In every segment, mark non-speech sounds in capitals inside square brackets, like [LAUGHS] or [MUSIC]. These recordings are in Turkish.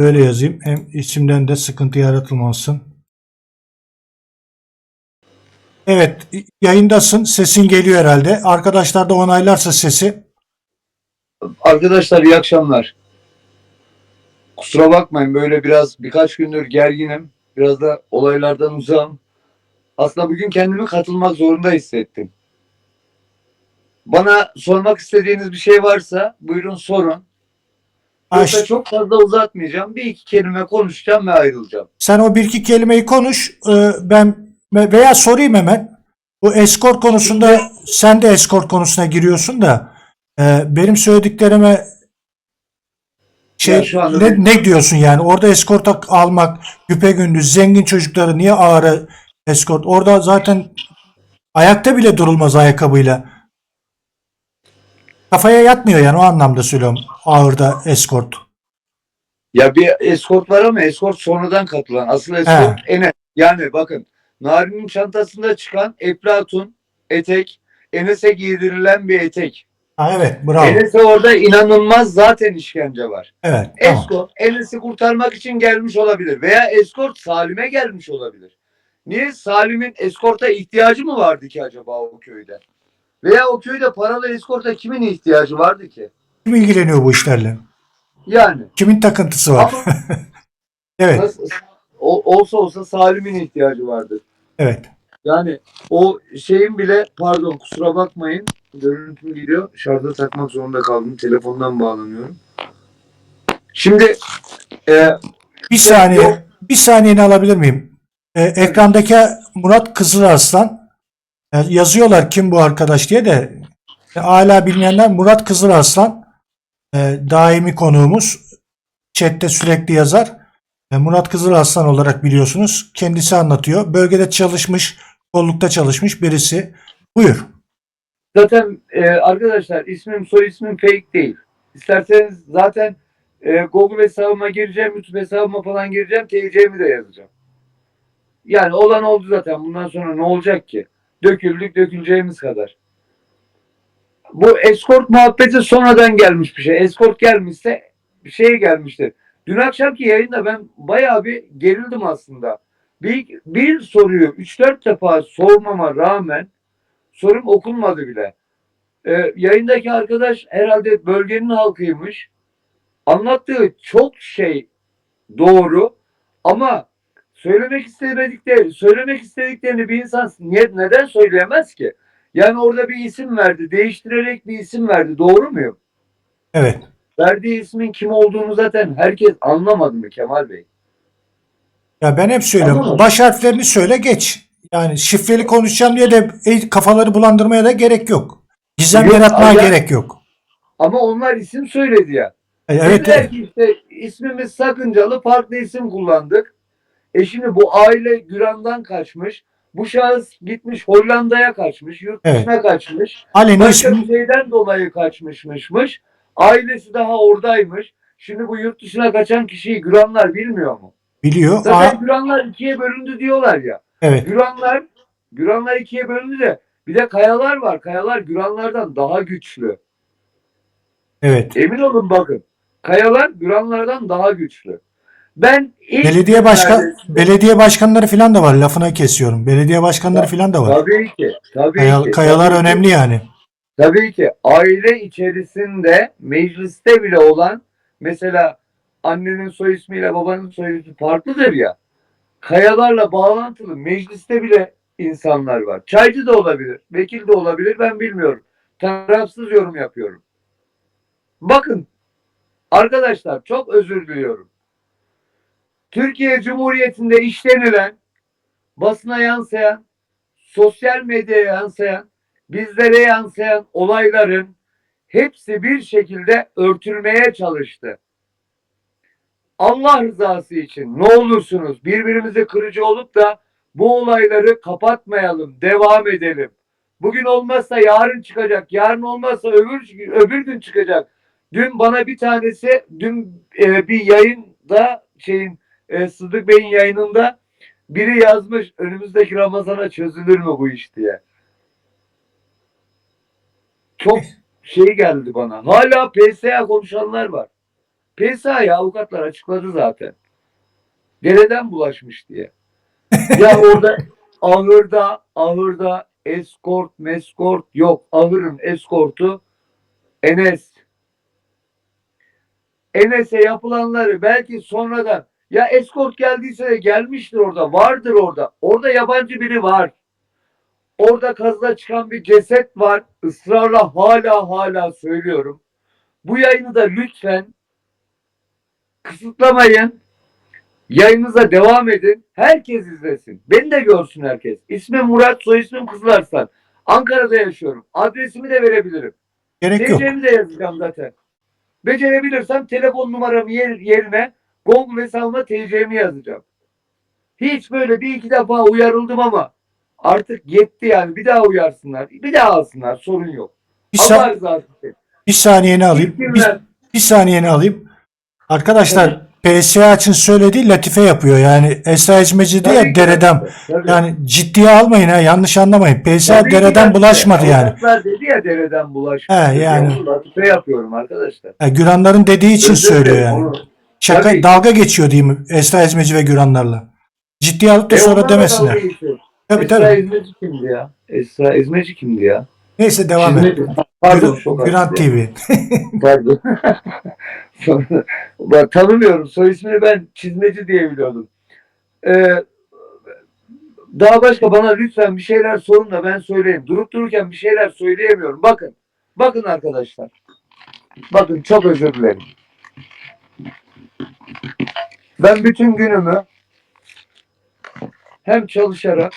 Böyle yazayım. Hem isimden de sıkıntı yaratılmasın. Evet, yayındasın. Sesin geliyor herhalde. Arkadaşlar da onaylarsa sesi. Arkadaşlar iyi akşamlar. Kusura bakmayın böyle biraz birkaç gündür gerginim. Biraz da olaylardan uzağım. Aslında bugün kendimi katılmak zorunda hissettim. Bana sormak istediğiniz bir şey varsa buyurun sorun. Aş- çok fazla uzatmayacağım. Bir iki kelime konuşacağım ve ayrılacağım. Sen o bir iki kelimeyi konuş. Ee, Ben veya sorayım hemen. Bu eskort konusunda sen de eskort konusuna giriyorsun da e, benim söylediklerime şey anda ne, ne diyorsun yani? Orada eskort almak güpe gündüz zengin çocukları niye ağır eskort? Orada zaten ayakta bile durulmaz ayakkabıyla. Kafaya yatmıyor yani o anlamda söylüyorum ağırda eskort. Ya bir eskort var ama eskort sonradan katılan. Asıl eskort Enes. Yani bakın Nari'nin çantasında çıkan Eflatun etek Enes'e giydirilen bir etek. Ha, evet bravo. Enes'e orada inanılmaz zaten işkence var. Evet tamam. Eskort Enes'i kurtarmak için gelmiş olabilir. Veya eskort Salim'e gelmiş olabilir. Niye? Salim'in eskorta ihtiyacı mı vardı ki acaba o köyde? Veya o köyde paralı eskorta kimin ihtiyacı vardı ki? Kim ilgileniyor bu işlerle? Yani. Kimin takıntısı var? Ama [LAUGHS] evet, nasıl- o- olsa olsa Salim'in ihtiyacı vardı. evet. Yani o şeyin bile pardon kusura bakmayın görüntüm gidiyor. Şarja takmak zorunda kaldım. Telefondan bağlanıyorum. Şimdi e, Bir saniye, bir saniyeni alabilir miyim? Ee, ekrandaki Murat Kızılarslan e, yazıyorlar kim bu arkadaş diye de e, hala bilmeyenler Murat Kızılarslan e, daimi konuğumuz. Chat'te sürekli yazar. E, Murat Kızılarslan olarak biliyorsunuz. Kendisi anlatıyor. Bölgede çalışmış, kollukta çalışmış birisi. Buyur. zaten e, arkadaşlar ismim soy ismim fake değil. İsterseniz zaten e, Google hesabıma gireceğim, YouTube hesabıma falan gireceğim, TC'mi de yazacağım. Yani olan oldu zaten. Bundan sonra ne olacak ki? Döküldük döküleceğimiz kadar. Bu eskort muhabbeti sonradan gelmiş bir şey. Eskort gelmişse bir şey gelmiştir. Dün akşamki yayında ben bayağı bir gerildim aslında. Bir, bir soruyu 3-4 defa sormama rağmen sorum okunmadı bile. Ee, yayındaki arkadaş herhalde bölgenin halkıymış. Anlattığı çok şey doğru ama söylemek istemedikleri, söylemek istediklerini bir insan niye, neden söyleyemez ki? Yani orada bir isim verdi, değiştirerek bir isim verdi. Doğru muyum? Evet. Verdiği ismin kim olduğunu zaten herkes anlamadı mı Kemal Bey? Ya ben hep söylüyorum. Anlamadım. Baş harflerini söyle geç. Yani şifreli konuşacağım diye de e, kafaları bulandırmaya da gerek yok. Gizem Yok, yaratmaya ama- gerek yok. Ama onlar isim söyledi ya. E, Evet, Dediler evet. ki işte ismimiz sakıncalı farklı isim kullandık. E şimdi bu aile Güran'dan kaçmış. Bu şahıs gitmiş Hollanda'ya kaçmış. Yurt Evet. dışına kaçmış. Ali'nin Başka ismi bir şeyden dolayı kaçmışmışmış. Ailesi daha oradaymış. Şimdi bu yurt dışına kaçan kişiyi Güranlar bilmiyor mu? biliyor. Zaten Aa, Güranlar ikiye bölündü diyorlar ya. evet. Güranlar Güranlar ikiye bölündü de bir de kayalar var. Kayalar Güranlardan daha güçlü. Evet. Emin olun bakın. Kayalar Güranlardan daha güçlü. Ben ilk Belediye başkan belediye başkanları falan da var. Lafına kesiyorum. Belediye başkanları Ya, falan da var. Tabii ki. Tabii Kaya- ki. kayalar tabii ki. önemli yani. Tabii ki. Aile içerisinde mecliste bile olan mesela annenin soy ismiyle babanın soy ismi farklıdır ya. Kayalarla bağlantılı mecliste bile insanlar var. Çaycı da olabilir, vekil de olabilir ben bilmiyorum. Tarafsız yorum yapıyorum. Bakın arkadaşlar çok özür diliyorum. Türkiye Cumhuriyeti'nde işlenilen, basına yansıyan, sosyal medyaya yansıyan, bizlere yansıyan olayların hepsi bir şekilde örtülmeye çalıştı. Allah rızası için ne olursunuz birbirimize kırıcı olup da bu olayları kapatmayalım, devam edelim. Bugün olmazsa yarın çıkacak, yarın olmazsa öbür, öbür gün çıkacak. Dün bana bir tanesi, dün e, bir yayında şeyin e, Sıdık Bey'in yayınında biri yazmış önümüzdeki Ramazan'a çözülür mü bu iş diye. Çok şey geldi bana. Hala PSA konuşanlar var. PSA'ya avukatlar açıkladı zaten. Dereden bulaşmış diye. Ya [LAUGHS] orada ahırda, ahırda eskort, meskort yok. Ahırın eskortu Enes. Enes'e yapılanları belki sonradan ya eskort geldiyse de gelmiştir orada. Vardır orada. Orada yabancı biri var. Orada kazıda çıkan bir ceset var. Israrla hala hala söylüyorum. Bu yayını da lütfen kısıtlamayın. Yayınıza devam edin. Herkes izlesin. Beni de görsün herkes. İsmim Murat, soy ismim Kızılarslan. Ankara'da yaşıyorum. Adresimi de verebilirim. Gerek yok. TC'mi de yazacağım zaten. Becerebilirsem telefon numaramı yer, yerine Google hesabıma TC'mi yazacağım. Hiç böyle bir iki defa uyarıldım ama artık yetti yani. Bir daha uyarsınlar. Bir daha alsınlar. Sorun yok. Bir, sa- bir saniyeni alayım. Bir, bir saniyeni alayım. Arkadaşlar PSA için söylediği latife yapıyor. Yani Esra diye Tabii ki. dereden. Tabii. Yani ciddiye almayın ha yanlış anlamayın. PSA Tabii dereden de- bulaşmadı yani. Avukatlar dedi ya dereden bulaşmadı. He, yani. Latife yapıyorum arkadaşlar. Ha, Güranların dediği için Özür söylüyor yani. onu- Şaka Tabii. dalga geçiyor diyeyim Esra Hizmeci ve Güranlarla. Ciddiye alıp da E, sonra demesinler. Tabii Esra tabii. İzmeci kimdi ya? Esra İzmeci kimdi ya? Neyse devam et. Çizmeci. Pardon Güran. TV. [LAUGHS] Pardon. Sonra- [LAUGHS] ben tanımıyorum. Soy ismini ben çizmeci diye biliyordum. Ee, daha başka bana lütfen bir şeyler sorun da ben söyleyeyim. Durup dururken bir şeyler söyleyemiyorum. Bakın. Bakın arkadaşlar. Bakın çok özür dilerim. Ben bütün günümü hem çalışarak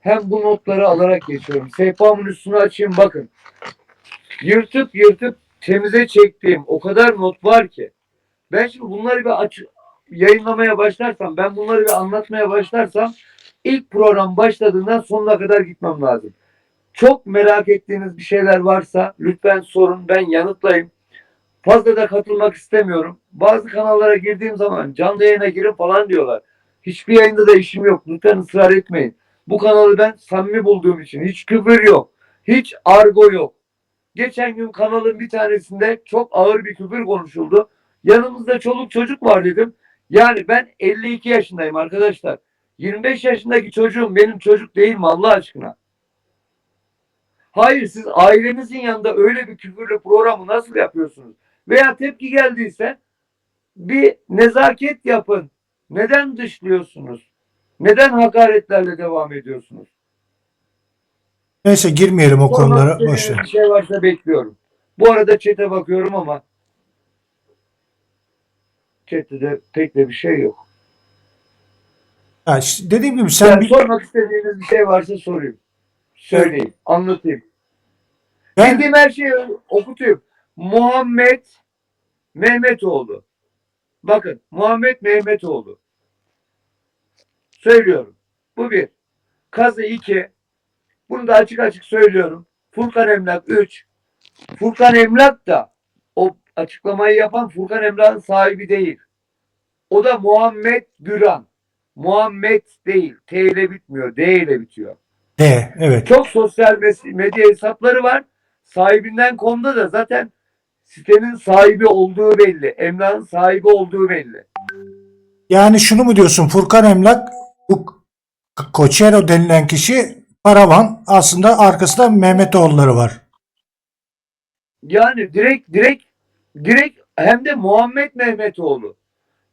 hem bu notları alarak geçiyorum. Sehpamın üstünü açayım bakın. Yırtıp yırtıp temize çektiğim o kadar not var ki. Ben şimdi bunları bir aç yayınlamaya başlarsam, ben bunları bir anlatmaya başlarsam ilk program başladığından sonuna kadar gitmem lazım. Çok merak ettiğiniz bir şeyler varsa lütfen sorun ben yanıtlayayım. Fazla da katılmak istemiyorum. Bazı kanallara girdiğim zaman canlı yayına girin falan diyorlar. Hiçbir yayında da işim yok. Lütfen ısrar etmeyin. Bu kanalı ben samimi bulduğum için hiç küfür yok. Hiç argo yok. Geçen gün kanalın bir tanesinde çok ağır bir küfür konuşuldu. Yanımızda çoluk çocuk var dedim. Yani ben 52 yaşındayım arkadaşlar. 25 yaşındaki çocuğum benim çocuk değil mi Allah aşkına? Hayır siz ailenizin yanında öyle bir küfürlü programı nasıl yapıyorsunuz? Veya tepki geldiyse bir nezaket yapın. Neden dışlıyorsunuz? Neden hakaretlerle devam ediyorsunuz? Neyse girmeyelim o konulara. Boş. Bir şey varsa bekliyorum. Bu arada çete bakıyorum ama çete de pek de bir şey yok. İşte dediğim gibi sen Yani bir, sormak istediğiniz bir şey varsa sorayım. Söyleyeyim, anlatayım. ben Bildiğim her şeyi okutayım. Muhammed Mehmetoğlu. Bakın Muhammed Mehmetoğlu. Söylüyorum. Bu bir. Kazı iki. Bunu da açık açık söylüyorum. Furkan Emlak üç. Furkan Emlak da o açıklamayı yapan Furkan Emlak'ın sahibi değil. O da Muhammed Güran. Muhammed değil. T ile bitmiyor. D ile bitiyor. de evet. Çok sosyal medya hesapları var. Sahibinden konuda da zaten sitenin sahibi olduğu belli. Emlakın sahibi olduğu belli. Yani şunu mu diyorsun Furkan Emlak bu Koçero denilen kişi paravan aslında arkasında Mehmetoğulları var. Yani direkt direkt direkt hem de Muhammed Mehmetoğlu.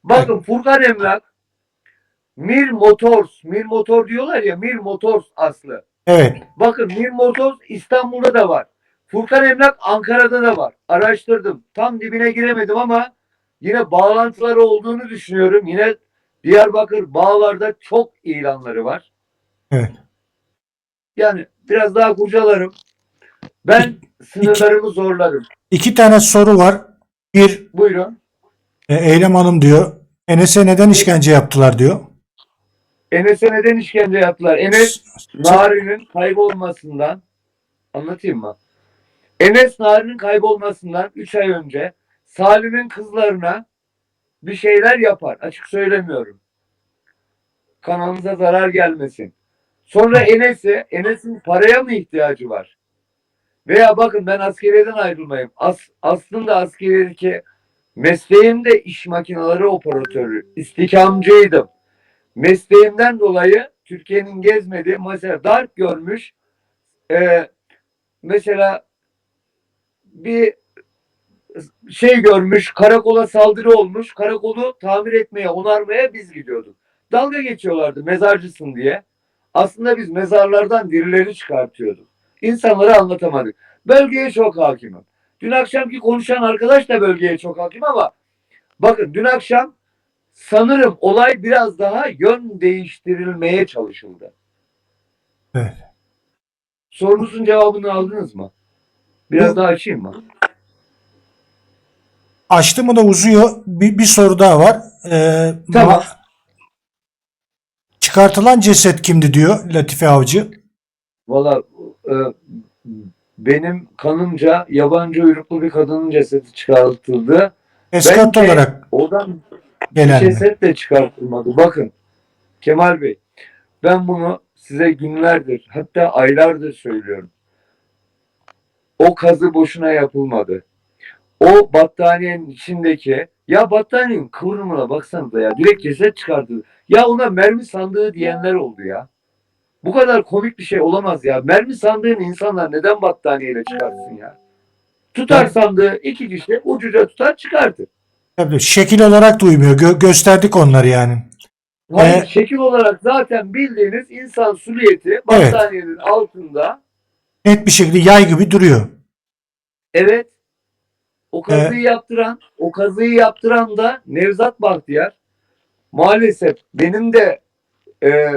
Bakın Furkan Emlak Mir Motors, Mir Motor diyorlar ya Mir Motors aslı. Evet. Bakın Mir Motors İstanbul'da da var. Furkan Emlak Ankara'da da var. Araştırdım. Tam dibine giremedim ama yine bağlantıları olduğunu düşünüyorum. Yine Diyarbakır Bağlar'da çok ilanları var. Evet. Yani biraz daha kurcalarım. Ben sınırlarımı zorlarım. İki tane soru var. Bir Buyurun. e, Eylem Hanım diyor. Enes'e neden işkence yaptılar diyor. Enes'e neden işkence yaptılar? Enes Nari'nin kaybolmasından anlatayım mı? Enes Nari'nin kaybolmasından 3 ay önce Salim'in kızlarına bir şeyler yapar. Açık söylemiyorum. Kanalımıza zarar gelmesin. Sonra Enes'e, Enes'in paraya mı ihtiyacı var? Veya bakın ben askeriyeden ayrılmayayım. As, aslında askeriyedeki Mesleğimde iş makineleri operatörü, istikamcıydım. Mesleğimden dolayı Türkiye'nin gezmediği mesela darp görmüş e, mesela bir şey görmüş, karakola saldırı olmuş, karakolu tamir etmeye, onarmaya biz gidiyorduk. Dalga geçiyorlardı mezarcısın diye. Aslında biz mezarlardan dirileri çıkartıyorduk. İnsanlara anlatamadık. Bölgeye çok hakimim. Dün akşamki konuşan arkadaş da bölgeye çok hakim ama bakın dün akşam sanırım olay biraz daha yön değiştirilmeye çalışıldı. Evet. Sorunuzun cevabını aldınız mı? Biraz Bu- daha açayım mı? Açtı mı da uzuyor. Bir, bir soru daha var. Ee, Tamam. ma- Çıkartılan ceset kimdi diyor Latife Avcı. Valla e, benim kanımca yabancı uyruklu bir kadının cesedi çıkartıldı. Eskat Bence olarak Oradan gelen ceset de çıkartılmadı. Bakın Kemal Bey ben bunu size günlerdir hatta aylardır söylüyorum. O kazı boşuna yapılmadı. O battaniyenin içindeki ya battaniyenin kıvrımına baksanıza ya direkt ceset çıkartıldı. Ya ona mermi sandığı diyenler oldu ya. Bu kadar komik bir şey olamaz ya. Mermi sandığını insanlar neden battaniyeyle çıkartsın ya? Tutar sandığı iki kişi ucuca tutar çıkartır. Tabii, şekil olarak da uymuyor. Gö- gösterdik onları yani. Hayır, Ee, şekil olarak zaten bildiğiniz insan suliyeti battaniyenin altında. Net bir şekilde yay gibi duruyor. Evet. O kazıyı yaptıran, o kazıyı yaptıran da Nevzat Bahtiyar. Maalesef benim de e,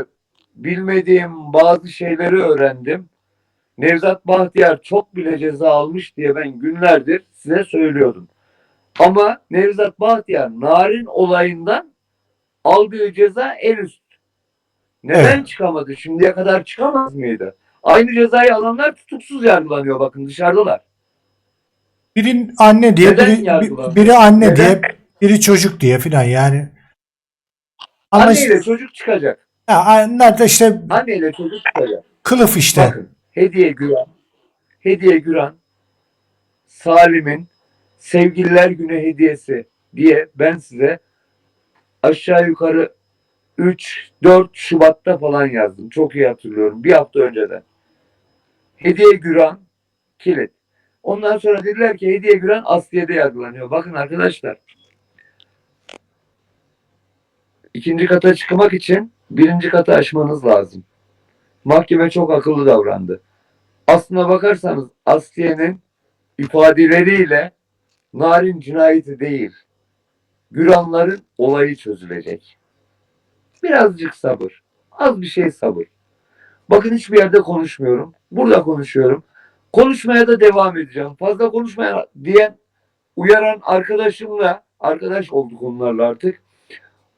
bilmediğim bazı şeyleri öğrendim. Nevzat Bahtiyar çok bile ceza almış diye ben günlerdir size söylüyordum. Ama Nevzat Bahtiyar Narin olayından aldığı ceza en üst. Neden Evet. çıkamadı? Şimdiye kadar çıkamaz mıydı? Aynı cezayı alanlar tutuksuz yargılanıyor bakın dışarıdalar. Biri anne diye, Neden biri, yargılanıyor? biri anne Neden? diye, biri çocuk diye filan yani. Ama Anneyle çocuk çıkacak. ya, onlar da işte Anneyle çocuk çıkacak. kılıf işte. Bakın Hediye Güran, Hediye Güran, Salim'in Sevgililer Günü hediyesi diye ben size aşağı yukarı 3-4 Şubat'ta falan yazdım. Çok iyi hatırlıyorum. Bir hafta önceden. Hediye Güran kilit. Ondan sonra dediler ki Hediye Güran Asliye'de yargılanıyor. Bakın arkadaşlar. ikinci kata çıkmak için birinci katı aşmanız lazım. Mahkeme çok akıllı davrandı. Aslına bakarsanız Asliye'nin ifadeleriyle Narin cinayeti değil, Güranların olayı çözülecek. Birazcık sabır. Az bir şey sabır. Bakın hiçbir yerde konuşmuyorum. Burada konuşuyorum. Konuşmaya da devam edeceğim. Fazla konuşmaya diyen uyaran arkadaşımla arkadaş olduk onlarla artık.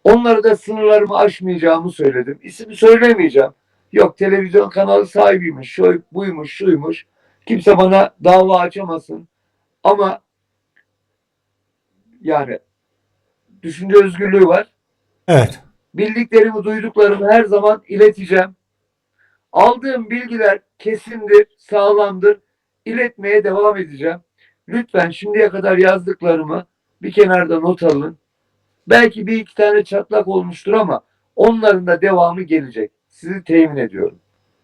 Onlara da sınırlarımı aşmayacağımı söyledim. İsmi söylemeyeceğim. Yok televizyon kanalı sahibiymiş, şu buymuş, şuymuş. Kimse bana dava açamasın. Ama yani düşünce özgürlüğü var. Evet. Bildiklerimi, duyduklarımı her zaman ileteceğim. Aldığım bilgiler kesindir, sağlamdır. İletmeye devam edeceğim. Lütfen şimdiye kadar yazdıklarımı bir kenarda not alın. Belki bir iki tane çatlak olmuştur ama onların da devamı gelecek. Sizi temin ediyorum.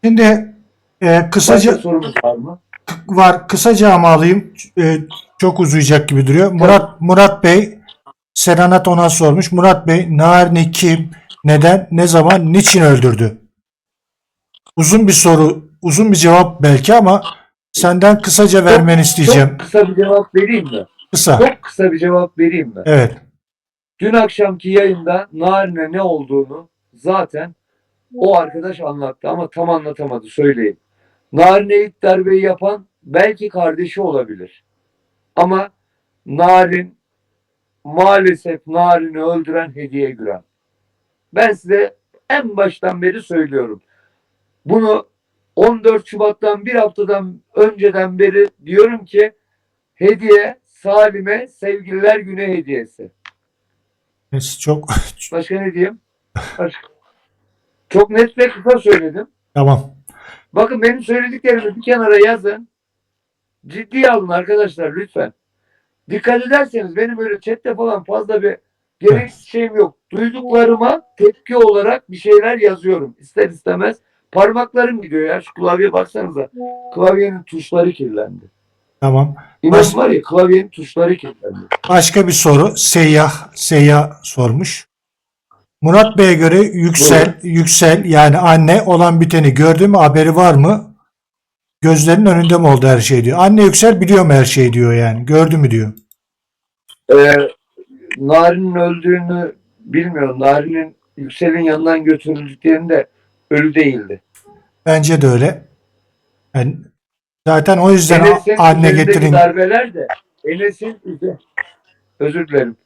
Şimdi e, kısaca Başka sorunuz var mı? var. Kısaca ama alayım. E, çok uzayacak gibi duruyor. Murat Murat Bey Serenat ona sormuş. Murat Bey Narin'i kim, neden, ne zaman, niçin öldürdü? Uzun bir soru, uzun bir cevap belki ama senden kısaca vermeni isteyeceğim. Çok kısa bir cevap vereyim mi? Kısa. Çok kısa bir cevap vereyim mi? Evet. Dün akşamki yayında Narin'e ne olduğunu zaten o arkadaş anlattı ama tam anlatamadı söyleyeyim. Narin'e ilk darbeyi yapan belki kardeşi olabilir. Ama Narin maalesef Narin'i öldüren Hediye Güran. Ben size en baştan beri söylüyorum. Bunu 14 Şubat'tan bir haftadan önceden beri diyorum ki hediye Salim'e sevgililer günü hediyesi. Çok Başka ne diyeyim? Başka. Çok net ve kısa söyledim. tamam. Bakın benim söylediklerimi bir kenara yazın. Ciddiye alın arkadaşlar lütfen. dikkat ederseniz benim öyle chatte falan fazla bir gereksiz şeyim yok. Duyduklarıma tepki olarak bir şeyler yazıyorum. İster istemez parmaklarım gidiyor ya. Şu klavyeye baksanıza. Klavyenin tuşları kirlendi. Tamam. İnan Baş- var ya klavyenin tuşları kirlendi. Başka bir soru. Seyyah, Seyyah sormuş. Murat Bey'e göre yüksel, yüksel yani anne olan biteni gördü mü haberi var mı? Gözlerinin önünde mi oldu her şey diyor. Anne yüksel biliyor mu her şeyi diyor yani. Gördü mü diyor. Ee, Nari'nin öldüğünü bilmiyorum. Nari'nin Yüksel'in yanından götürüldüklerinde ölü değildi. Bence de öyle. Yani zaten o yüzden Enes'in anne getirin. darbeler de Enes'in özür dilerim.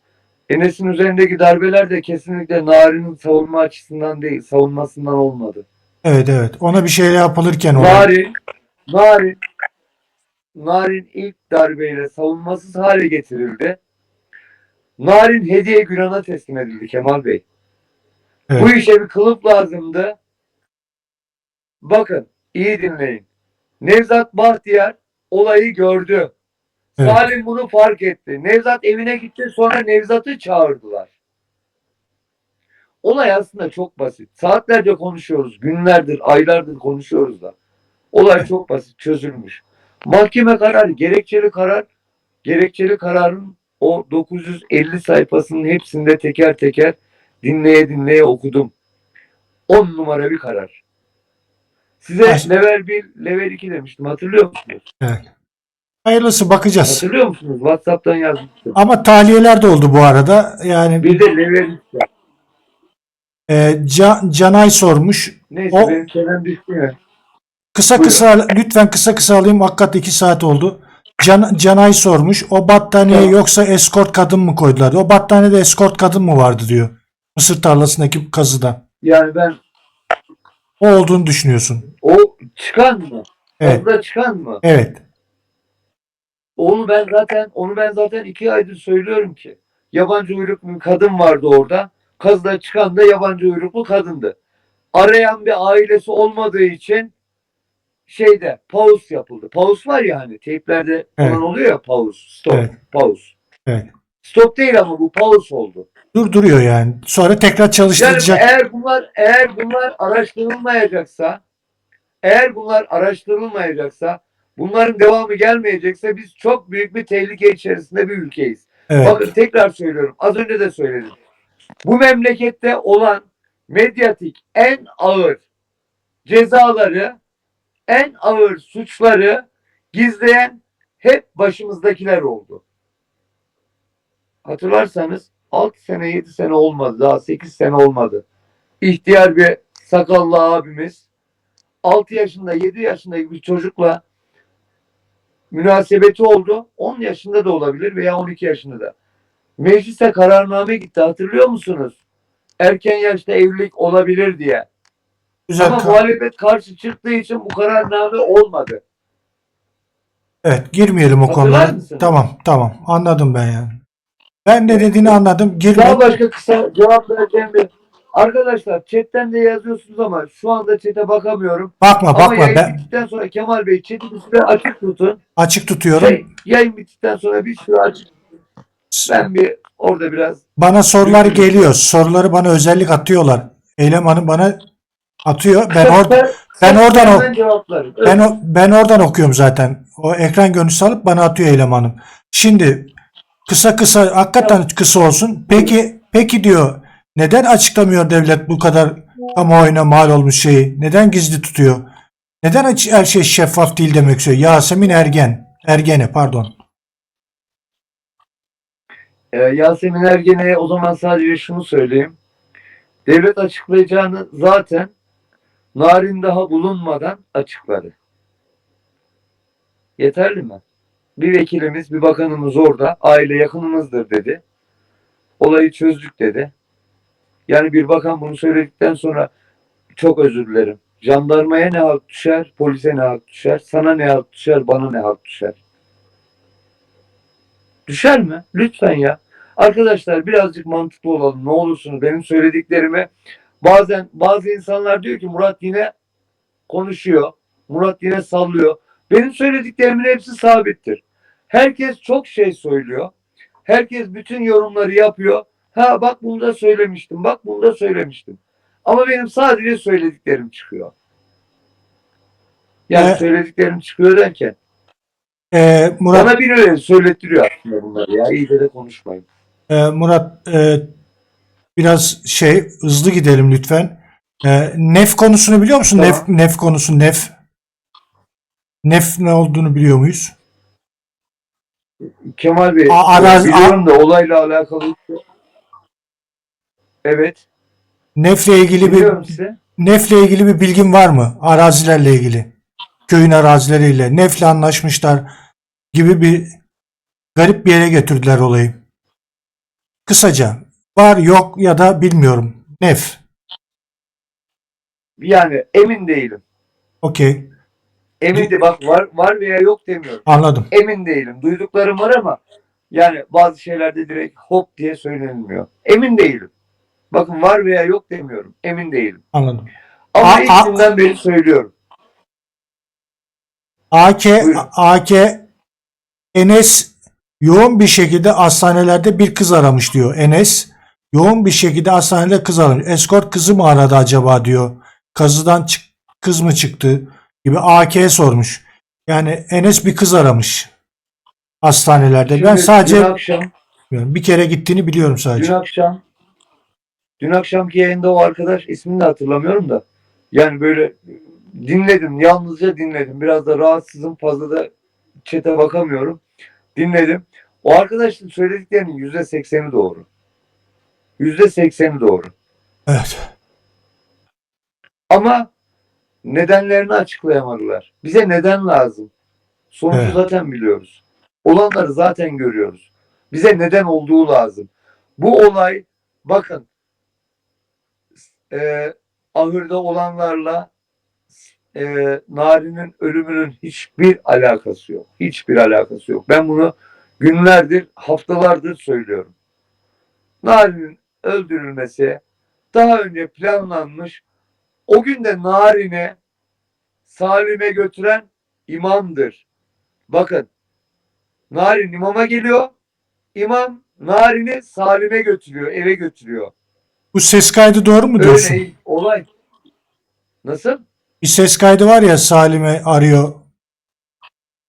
Enes'in üzerindeki darbeler de kesinlikle Nari'nin savunma açısından değil, savunmasından olmadı. Evet evet. Ona bir şeyler yapılırken o. Narin, Narin, Narin ilk darbeyle savunmasız hale getirildi. Narin hediye Güran'a teslim edildi Kemal Bey. Evet. Bu işe bir kılıf lazımdı. Bakın iyi dinleyin. Nevzat Bahtiyar olayı gördü. Evet. Salim bunu fark etti. Nevzat evine gitti sonra Nevzat'ı çağırdılar. Olay aslında çok basit. Saatlerce konuşuyoruz. Günlerdir, aylardır konuşuyoruz da. Olay çok basit. Çözülmüş. Mahkeme kararı, gerekçeli karar, gerekçeli kararın o 950 sayfasının hepsinde teker teker dinleye dinleye okudum. 10 numara bir karar. Size Baş- level 1, level 2 demiştim. Hatırlıyor musunuz? Evet. Hayırlısı bakacağız. Hatırlıyor musunuz? WhatsApp'tan yazmıştım. Ama tahliyeler de oldu bu arada. Yani Bir de level 3 var. e, Ca- Canay sormuş. Neyse O- benim çenem düştü ya. Kısa Buyurun. kısa lütfen kısa kısa alayım. Hakikaten 2 saat oldu. Can, Canay sormuş. O battaniye Tamam. yoksa eskort kadın mı koydular? O battaniyede eskort kadın mı vardı diyor. Mısır tarlasındaki kazıda. Yani ben O olduğunu düşünüyorsun. o çıkan mı? Evet. Orada çıkan mı? Evet. Onu ben zaten onu ben zaten iki aydır söylüyorum ki. Yabancı uyruklu bir kadın vardı orada. Kazda çıkan da yabancı uyruklu kadındı. Arayan bir ailesi olmadığı için şeyde pause yapıldı. Pause var ya hani teyplerde falan Evet. oluyor ya pause, stop, Evet. pause. Evet. Stop değil ama bu pause oldu. Durduruyor yani. Sonra tekrar Yani çalıştıracak. eğer bunlar eğer bunlar araştırılmayacaksa eğer bunlar araştırılmayacaksa bunların devamı gelmeyecekse biz çok büyük bir tehlike içerisinde bir ülkeyiz. Evet. Bakın tekrar söylüyorum. Az önce de söyledim. Bu memlekette olan medyatik en ağır cezaları, en ağır suçları gizleyen hep başımızdakiler oldu. Hatırlarsanız 6 sene 7 sene olmadı. Daha 8 sene olmadı. İhtiyar bir sakallı abimiz 6 yaşında 7 yaşındaki bir çocukla münasebeti oldu. 10 yaşında da olabilir veya 12 yaşında da. Meclise kararname gitti hatırlıyor musunuz? Erken yaşta evlilik olabilir diye. Güzel. Ama muhalefet karşı çıktığı için bu kararname olmadı. Evet. Girmeyelim o Hatırlar konulara. mısın? Tamam. Tamam. Anladım ben yani. Ben ne dediğini anladım. Girme. Daha başka kısa cevap vereceğim bir. Arkadaşlar chatten de yazıyorsunuz ama şu anda chat'e bakamıyorum. Bakma ama bakma. yayın Ben bittikten sonra Kemal Bey chat'i bir süre açık tutun. açık tutuyorum. Şey, yayın bittikten sonra bir süre açık. Ben bir orada biraz Bana sorular geliyor. Soruları bana özellik atıyorlar. Eylem Hanım bana atıyor. Ben orada ben oradan o- hemen cevaplarım. ben ben oradan okuyorum zaten. O ekran görüntüsü alıp bana atıyor Eylem Hanım. Şimdi kısa kısa hakikaten kısa olsun. Peki peki diyor. Neden açıklamıyor devlet bu kadar kamuoyuna mal olmuş şeyi? Neden gizli tutuyor? Neden aç- her şey şeffaf değil demek istiyor? Yasemin Ergen. Ergene pardon. Ee, Yasemin Ergen'e o zaman sadece şunu söyleyeyim. Devlet açıklayacağını zaten narin daha bulunmadan açıkladı. Yeterli mi? Bir vekilimiz, bir bakanımız orada aile yakınımızdır dedi. Olayı çözdük dedi. Yani bir bakan bunu söyledikten sonra çok özür dilerim. Jandarmaya ne hak düşer, polise ne hak düşer, sana ne hak düşer, bana ne hak düşer. Düşer mi? Lütfen ya. Arkadaşlar birazcık mantıklı olalım. Ne olursunuz benim söylediklerimi bazen bazı insanlar diyor ki Murat yine konuşuyor. Murat yine sallıyor. Benim söylediklerimin hepsi sabittir. Herkes çok şey söylüyor. Herkes bütün yorumları yapıyor. Ha bak bunu da söylemiştim. Bak bunu da söylemiştim. Ama benim sadece söylediklerim çıkıyor. Yani E- söylediklerim çıkıyor derken E, Murat bana birileri söylettiriyor aslında bunları ya. İyice de konuşmayın. e, Murat e, biraz şey hızlı gidelim lütfen. E, nef konusunu biliyor musun? Tamam. Nef nef konusu nef. Nef ne olduğunu biliyor muyuz? Kemal Bey, A- arazi- biliyorum da olayla alakalı. Evet, Nefle ilgili bir biliyorum size. Nefle ilgili bir bilgin var mı? Arazilerle ilgili. Köyün arazileriyle. Nefle anlaşmışlar gibi bir garip bir yere götürdüler olayı. Kısaca. Var yok ya da bilmiyorum. Nef. Yani emin değilim. Okey. Emin de bak var var veya yok demiyorum. Anladım. Emin değilim. Duyduklarım var ama yani bazı şeylerde direkt hop diye söylenilmiyor. Emin değilim. Bakın var veya yok demiyorum. Emin değilim. Anladım. Ama A- günden beri söylüyorum. AK, Buyurun. AK Enes yoğun bir şekilde hastanelerde bir kız aramış diyor. Enes yoğun bir şekilde hastanede kız aramış. Eskort kızı mı aradı acaba diyor. Kazıdan çık kız mı çıktı gibi AK'ye sormuş. Yani Enes bir kız aramış hastanelerde. ben Şimdi sadece dün akşam bir kere gittiğini biliyorum Dün sadece. akşam dün akşamki yayında o arkadaş ismini de hatırlamıyorum da yani böyle dinledim yalnızca dinledim biraz da rahatsızım fazla da çete bakamıyorum dinledim o arkadaşın söylediklerinin yüzde sekseni doğru yüzde sekseni doğru Evet. ama nedenlerini açıklayamadılar bize neden lazım sonucu Evet. zaten biliyoruz olanları zaten görüyoruz bize neden olduğu lazım bu olay bakın e, ahırda olanlarla e, Nari'nin ölümünün hiçbir alakası yok. Hiçbir alakası yok. Ben bunu günlerdir, haftalardır söylüyorum. Nari'nin öldürülmesi daha önce planlanmış. O gün de Narin'i Salim'e götüren imamdır. Bakın Narin imama geliyor. İmam Narin'i Salim'e götürüyor, eve götürüyor. Bu ses kaydı doğru mu diyorsun? Öyle olay. Nasıl? Bir ses kaydı var ya Salim'e arıyor.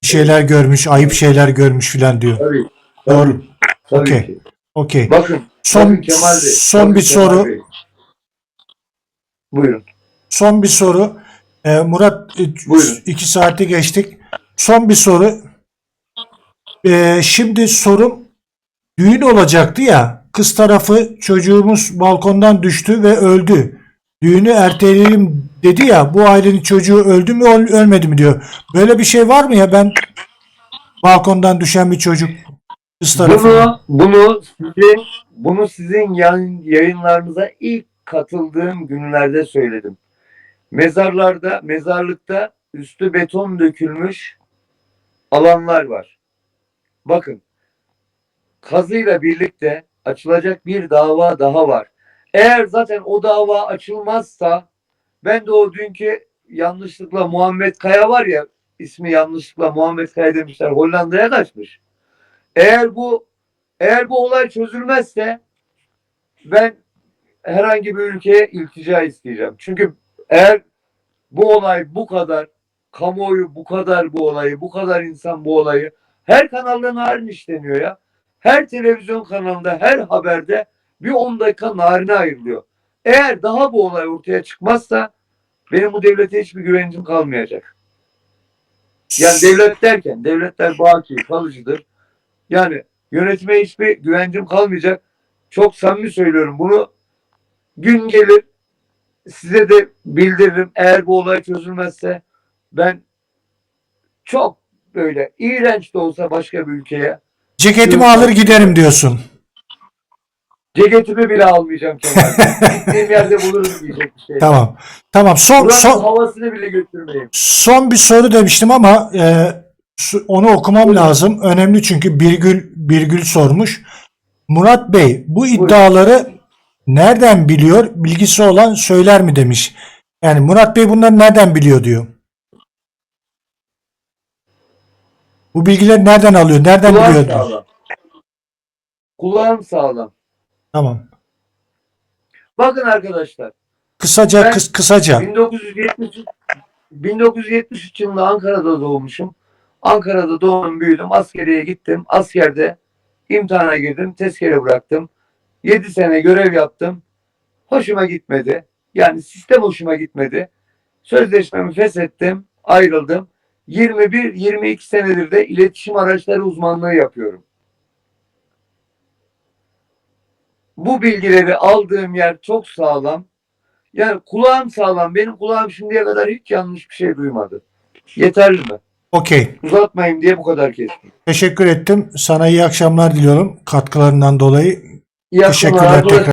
Bir şeyler görmüş, ayıp şeyler görmüş filan diyor. Tabii. Doğru. Tabii Okey. ki. Okey. Bakın. Son bakın Kemal Bey. son bakın bir Kemal soru. Bey. Buyurun. Son bir soru. Ee, Murat e, Buyurun. iki saati geçtik. Son bir soru. Ee, şimdi sorum düğün olacaktı ya. Kız tarafı çocuğumuz balkondan düştü ve öldü. Düğünü erteleyelim dedi ya. Bu ailenin çocuğu öldü mü öl- ölmedi mi diyor. Böyle bir şey var mı ya ben balkondan düşen bir çocuk kız tarafı. Bunu, bunu sizin, bunu sizin yayın, yayınlarınıza ilk katıldığım günlerde söyledim. Mezarlarda, mezarlıkta üstü beton dökülmüş alanlar var. Bakın, kazıyla birlikte açılacak bir dava daha var. Eğer zaten o dava açılmazsa ben de o dünkü yanlışlıkla Muhammed Kaya var ya ismi yanlışlıkla Muhammed Kaya demişler Hollanda'ya kaçmış. Eğer bu eğer bu olay çözülmezse ben herhangi bir ülkeye iltica isteyeceğim. Çünkü eğer bu olay bu kadar kamuoyu bu kadar bu olayı bu kadar insan bu olayı her kanalda narin işleniyor ya. Her televizyon kanalında her haberde bir 10 dakika narine ayrılıyor. Eğer daha bu olay ortaya çıkmazsa benim bu devlete hiçbir güvencim kalmayacak. Yani devlet derken devletler baki, kalıcıdır. Yani yönetime hiçbir güvencim kalmayacak. Çok samimi söylüyorum bunu. Gün gelir size de bildiririm. Eğer bu olay çözülmezse ben çok böyle iğrenç de olsa başka bir ülkeye Ceketimi alır giderim diyorsun. ceketimi bile almayacağım Kemal. [LAUGHS] Gittiğim yerde bulurum diyecek bir şey. Tamam. Tamam. Son Buranın son havasını bile götürmeyeyim. Son bir soru demiştim ama e, su- onu okumam lazım. Önemli çünkü Birgül Birgül sormuş. Murat Bey bu iddiaları nereden biliyor? Bilgisi olan söyler mi demiş. Yani Murat Bey bunları nereden biliyor diyor. Bu bilgileri nereden alıyor? Nereden Kulağım biliyor? sağlam. Kulağım sağlam. Tamam. Bakın arkadaşlar. Kısaca Ben- kıs kısaca. 1973 1973 yılında Ankara'da doğmuşum. Ankara'da doğdum, büyüdüm. Askeriye gittim. Askerde imtihana girdim. Tezkere bıraktım. 7 sene görev yaptım. Hoşuma gitmedi. Yani sistem hoşuma gitmedi. Sözleşmemi feshettim. Ayrıldım. 21-22 senedir de iletişim araçları uzmanlığı yapıyorum. Bu bilgileri aldığım yer çok sağlam. Yani kulağım sağlam. Benim kulağım şimdiye kadar hiç yanlış bir şey duymadı. Yeterli mi? Okey. Uzatmayayım diye bu kadar kestim. Teşekkür ettim. Sana iyi akşamlar diliyorum katkılarından dolayı. İyi Teşekkürler tekrar.